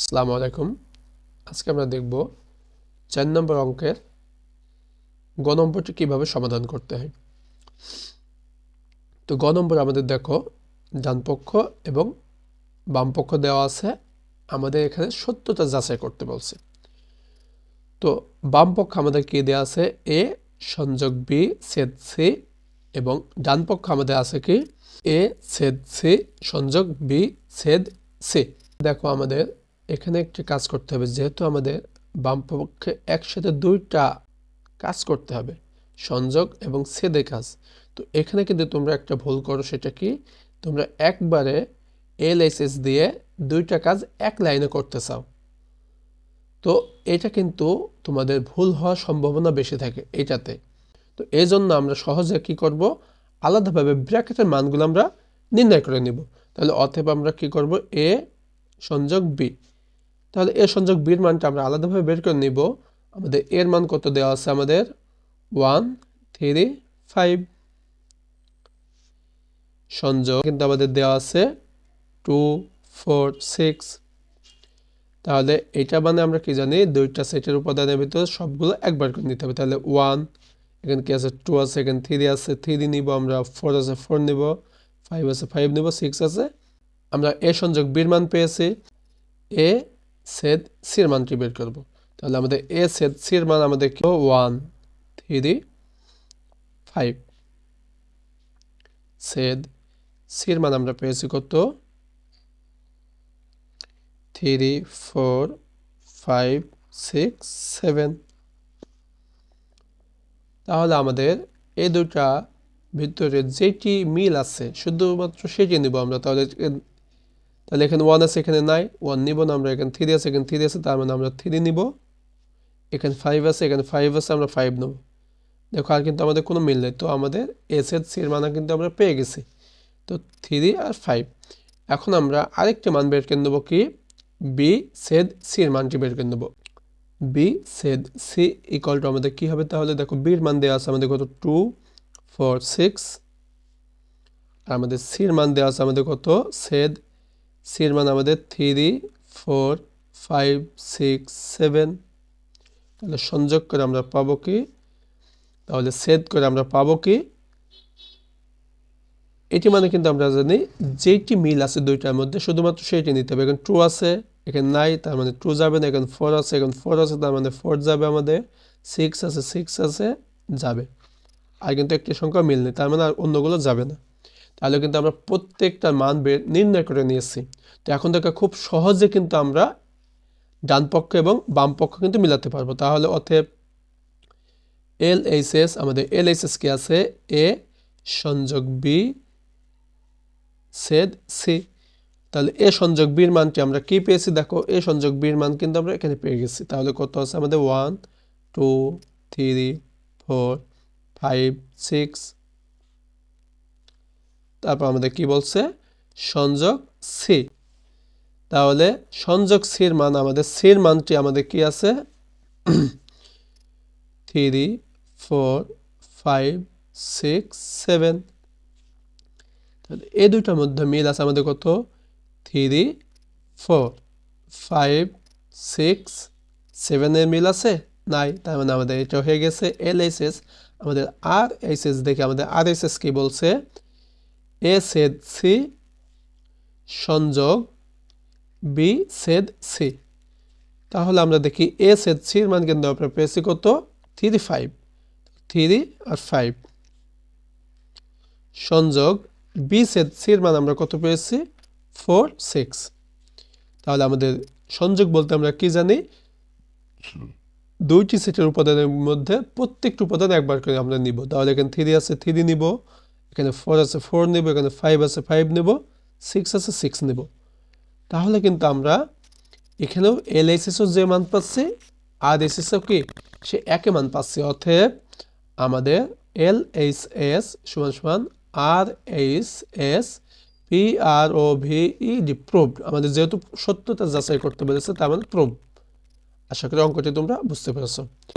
আসসালামু আলাইকুম। আজকে আমরা দেখব চার নম্বর অঙ্কের গ নম্বরটি কীভাবে সমাধান করতে হয়। তো গ নম্বর আমাদের দেখো, ডান পক্ষ এবং বাম পক্ষ দেওয়া আছে। আমাদের এখানে সত্যতা যাচাই করতে বলছে। তো বাম পক্ষ আমাদের কি দেওয়া আছে? এ সংযোগ বি, ছেদ সি এবং ডান পক্ষ আমাদের আছে কি? এ সেদ সি, সংযোগ বি, ছেদ সি। দেখো আমাদের এখানে একটি কাজ করতে হবে, যেহেতু আমাদের বামপক্ষে একসাথে দুইটা কাজ করতে হবে, সংযোগ এবং ছেদে কাজ। তো এখানে কিন্তু তোমরা একটা ভুল করো, সেটা কি? তোমরা একবারে এল দিয়ে দুইটা কাজ এক লাইনে করতে চাও। তো এটা কিন্তু তোমাদের ভুল হওয়ার সম্ভাবনা বেশি থাকে এটাতে। তো এই জন্য আমরা সহজে কি করব? আলাদাভাবে ব্র্যাকেটের মানগুলো আমরা নির্ণয় করে নিব। তাহলে অতএব আমরা কি করব? এ, সংযোগ বি। তাহলে এ সংযোগ বির মানটা আমরা আলাদাভাবে বের করে নিব। আমাদের এর মান কত দেওয়া আছে আমাদের? ওয়ান থ্রি ফাইভ সংযোগ কিন্তু আমাদের দেওয়া আছে টু ফোর সিক্স তাহলে এটা মানে আমরা কি জানি? দুইটা সেটের উপাদানের ভিতরে সবগুলো একবার করে নিতে হবে। তাহলে ওয়ান এখানে কি আছে? টু আছে, এখানে থ্রি আছে। থ্রি নিব আমরা ফোর আছে ফোর নিব। ফাইভ আছে ফাইভ নিব সিক্স আছে। আমরা এ সংযোগ বির মান পেয়েছি। এ সেদ সির মানটি বের করব। তাহলে আমাদের এ সেদ সির মান আমাদের কি ওয়ান থ্রি ফাইভ সেদ সির মান আমরা পেয়েছি কত? Three four five six seven তাহলে আমাদের এই দুটা ভিতরে যেটি মিল আছে, শুধুমাত্র সেটি নিব আমরা। তাহলে তাহলে এখানে ওয়ান আছে, এখানে নাই ওয়ান নিব না, আমরা এখানে থ্রি আছে, এখানে থ্রি আছে, তার মানে আমরা থ্রি নিব। এখানে ফাইভ আছে, এখানে ফাইভ আছে, আমরা ফাইভ নেব। দেখো, আর কিন্তু আমাদের কোনো মিল নেই। তো আমাদের এস এর সির মানা কিন্তু আমরা পেয়ে গেছি। তো থ্রি আর ফাইভ এখন আমরা আরেকটি মান বের করে নেব কি? বি সেদ সির মানটি বের করে নেব। বি সেদ সি ইকুয়াল টু আমাদের কী হবে তাহলে? দেখো বির মান দেওয়া আছে আমাদের কত? টু ফোর সিক্স আর আমাদের সির মান দেওয়া আছে আমাদের কত? সেদ সির মান আমাদের three four five six seven তাহলে সংযোগ করে আমরা পাবো কি? তাহলে সেদ করে আমরা পাবো কি? এটি মানে কিন্তু আমরা জানি যেটি মিল আছে দুইটার মধ্যে, শুধুমাত্র সেইটি নিতে হবে। এখানে টু আছে, এখানে নাই, তার মানে টু যাবে না। এখানে ফোর আছে, এখানে ফোর আছে, তার মানে ফোর যাবে আমাদের। সিক্স আছে সিক্স আছে, যাবে। আর কিন্তু একটি সংখ্যা মিল নেই, তার মানে আর অন্যগুলো যাবে না। তাহলে কিন্তু আমরা প্রত্যেকটা মান বের, নির্ণয় করে নিয়েছি। তো এখন থেকে খুব সহজে কিন্তু আমরা ডান পক্ষ এবং বাম পক্ষ কিন্তু মিলাতে পারব। তাহলে অতএব এল এইচ এস আমাদের এল এইচ এস কি আছে? এ সংযোগ বি সেদ সি। তাহলে এ সংযোগ বির মানটি আমরা কি পেয়েছি? দেখো, এ সংযোগ বির মান কিন্তু আমরা এখানে পেয়ে গেছি। তাহলে কত আছে? আমাদের one, two, three, four, five, six তারপর আমাদের কি বলছে? সংযোগ সি তাহলে সংযোগ সির মান, আমাদের সির মানটি আমাদের কি আছে? Three four five six seven তাহলে এই দুইটার মধ্যে মিল আছে আমাদের কত? থ্রি ফোর ফাইভ সিক্স সেভেনের মিল আছে? নাই। তার মানে আমাদের এটা হয়ে গেছে এল আমাদের আর এস এস দেখে আমাদের আর এস এস কি বলছে? সেদ সি সংযোগ বি সেদ সি তাহলে আমরা দেখি এ সেদ সির মান কিন্তু আমরা পেয়েছি কত? থ্রি ফাইভ থ্রি আর ফাইভ সংযোগ বি সেদ সির মান আমরা কত পেয়েছি? ফোর সিক্স তাহলে আমাদের সংযোগ বলতে আমরা কি জানি? দুইটি সেটের উপাদানের মধ্যে প্রত্যেকটি উপাদান একবার করে আমরা নিব। তাহলে এখানে থ্রি আছে থ্রি নিব। এখানে ফোর আছে ফোর নেব এখানে ফাইভ আছে ফাইভ নেব সিক্স আছে সিক্স নেব। তাহলে কিন্তু আমরা এখানেও এল এসএসও যে মান পাচ্ছি আর এসএসও কি? সে একই মান পাচ্ছি, অতএব আমাদের এল এইচ এস সমান সমান R H S P R O V E D proved আমাদের যেহেতু সত্যতা যাচাই করতে পেরেছে তার মানে প্রুভ আশা করি অঙ্কটি তোমরা বুঝতে পেরেছ।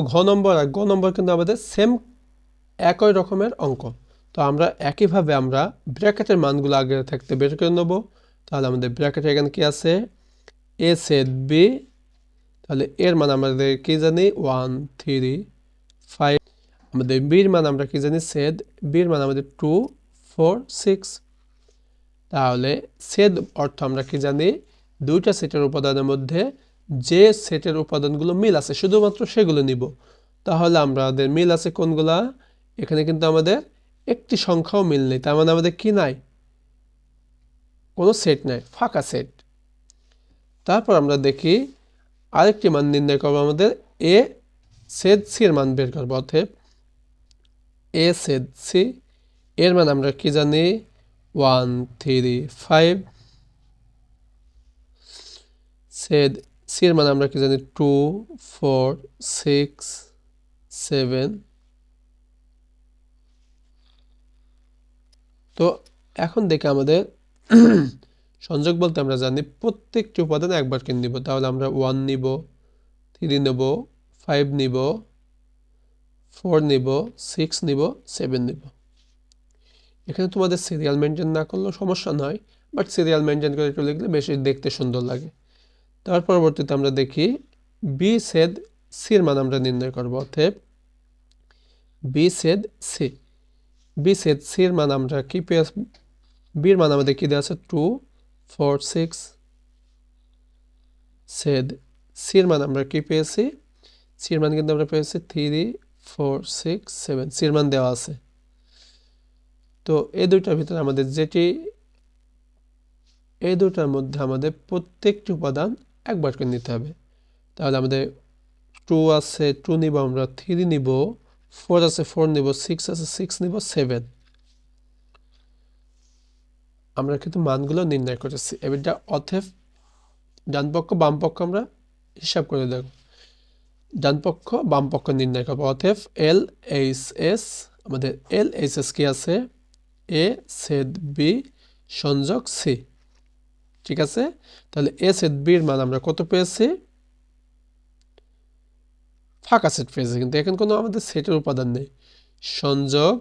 ঘ নম্বর আর গ নম্বর কিন্তু আমাদের সেম একই রকমের অঙ্ক। তো আমরা একইভাবে আমরা ব্র্যাকেটের মানগুলো আগে থাকতে বের করে নেব। তাহলে আমাদের ব্র্যাকেটে এখানে কি আছে? এ সেট বি তাহলে এর মান আমাদের কি জানি? ওয়ান থ্রি ফাইভ আমাদের বির মান আমরা কি জানি? সেদ বির মান আমাদের টু ফোর সিক্স তাহলে সেদ অর্থ আমরা কি জানি? দুইটা সেটের উপাদানের মধ্যে যে সেটের উপাদানগুলো মিল আছে, শুধুমাত্র সেগুলো নিব। তাহলে আমাদের মিল আছে কোনগুলা? এখানে কিন্তু আমাদের একটি সংখ্যাও মিল নেই, তার মানে আমাদের কি নাই? কোনো সেট নাই, ফাঁকা সেট তারপর আমরা দেখি আরেকটি মান নির্ণয় করব, আমাদের এ সেদ সির মান বের করব, অতএব এ সেদ সি এর মান আমরা কি জানি? ওয়ান থ্রি ফাইভ সেদ সির মান আমরা কি জানি? টু ফোর সিক্স সেভেন তো এখন দেখে আমাদের সংযোগ বলতে আমরা জানি প্রত্যেকটি উপাদান একবার কিনে নিব? তাহলে আমরা ওয়ান নিব থ্রি নেব ফাইভ নিব ফোর নিব সিক্স নিব সেভেন নিব। এখানে তোমাদের সিরিয়াল মেনটেন না করলেও সমস্যা নয় বাট সিরিয়াল মেনটেন করে একটু লিখলে বেশি দেখতে সুন্দর লাগে। তার পরবর্তীতে আমরা দেখি বি সেদ সির মান আমরা নির্ণয় করব, অতএব বি সেদ সি বি সেদ সির মান আমরা কি পেয়ে বির মান আমাদের কি দেওয়া আছে? টু ফোর সিক্স সেদ সির মান আমরা কি পেয়েছি? সির মান কিন্তু আমরা পেয়েছি থ্রি ফোর সিক্স সেভেন সির মান দেওয়া আছে। তো এই দুইটার ভিতরে আমাদের যেটি, এই দুটার মধ্যে আমাদের প্রত্যেকটি উপাদান একবার করে নিতে হবে। তাহলে আমাদের টু আছে টু নিব আমরা থ্রি নিব। ফোর আছে ফোর নিব সিক্স আছে সিক্স নিব সেভেন আমরা কিন্তু মানগুলো নির্ণয় করেছি এবারটা অথেফ ডান পক্ষ, বাম পক্ষ আমরা হিসাব করে দেখব। ডান পক্ষ, বাম পক্ষ নির্ণয় করব। অথেফ এল এইচ এস, আমাদের এল এইচ এস কি আছে? এ সেদ বি, সংযোগ সি। ঠিক আছে? তাহলে এ সেট বির মান আমরা কত পেয়েছি? ফাঁকা সেট পেয়েছি কিন্তু এখন কোনো আমাদের সেটের উপাদান নেই। সংযোগ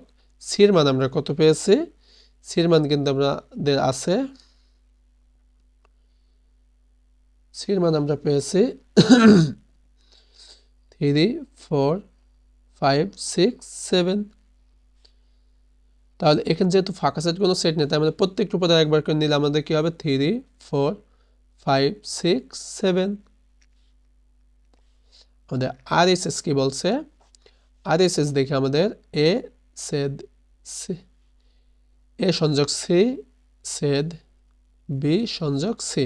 সির মান আমরা কত পেয়েছি? সির মান কিন্তু আমাদের আছে। সির মান আমরা পেয়েছি three four five six seven তাহলে এখানে যেহেতু ফাঁকা সেট কোনো সেট নেই, তার মানে প্রত্যেকটা উপাদান একবার করে নিলে আমাদের কী হবে? Three four five six seven আমাদের আর এস এস কী বলছে? আর এস এস দেখে আমাদের এ, সেদ, সি, এ সংযোগ সি, সেদ, বি সংযোগ সি।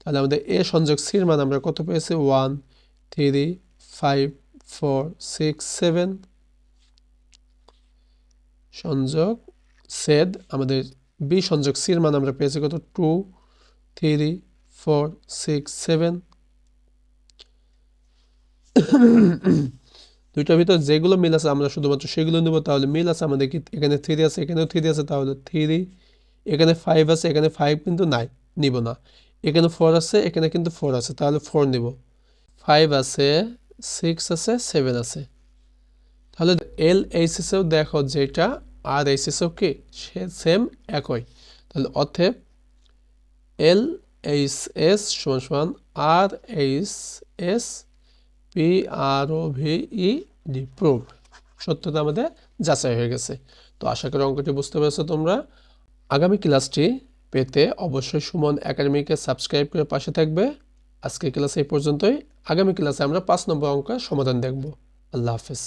তাহলে আমাদের এ সংযোগ সির মান আমরা কত পেয়েছি? One, three, five, four, six, seven. সংযোগ সেদ, আমাদের বি সংযোগ সির মান আমরা পেয়েছি কত? Two, three, four, six, seven. দুইটার ভিতর যেগুলো মিল আছে আমরা শুধুমাত্র সেগুলো নেব, তাহলে মিল আছে আমাদের কি? এখানে থ্রি আছে, এখানেও থ্রি আছে, তাহলে থ্রি এখানে ফাইভ আছে, এখানে ফাইভ কিন্তু নাই, নিব না। এখানে ফোর আছে, এখানে কিন্তু ফোর আছে, তাহলে ফোর নিব। ফাইভ আছে সিক্স আছে সেভেন আছে। তাহলে এল এইচএসেও দেখো যেটা আর এইচএসও কি? সে সেম একই। তাহলে অথেব এল এইচ এস সমান সমান R H S P R O V E D prove সত্যতা আমাদের যাচাই হয়ে গেছে। তো আশা করি অঙ্কটি বুঝতে পেরেছ তোমরা। আগামী ক্লাসটি পেতে অবশ্যই সুমন একাডেমিকে সাবস্ক্রাইব করে পাশে থাকবে। আজকের ক্লাস এই পর্যন্তই। আগামী ক্লাসে আমরা পাঁচ নম্বর অঙ্কের সমাধান দেখব। আল্লাহ হাফেজ।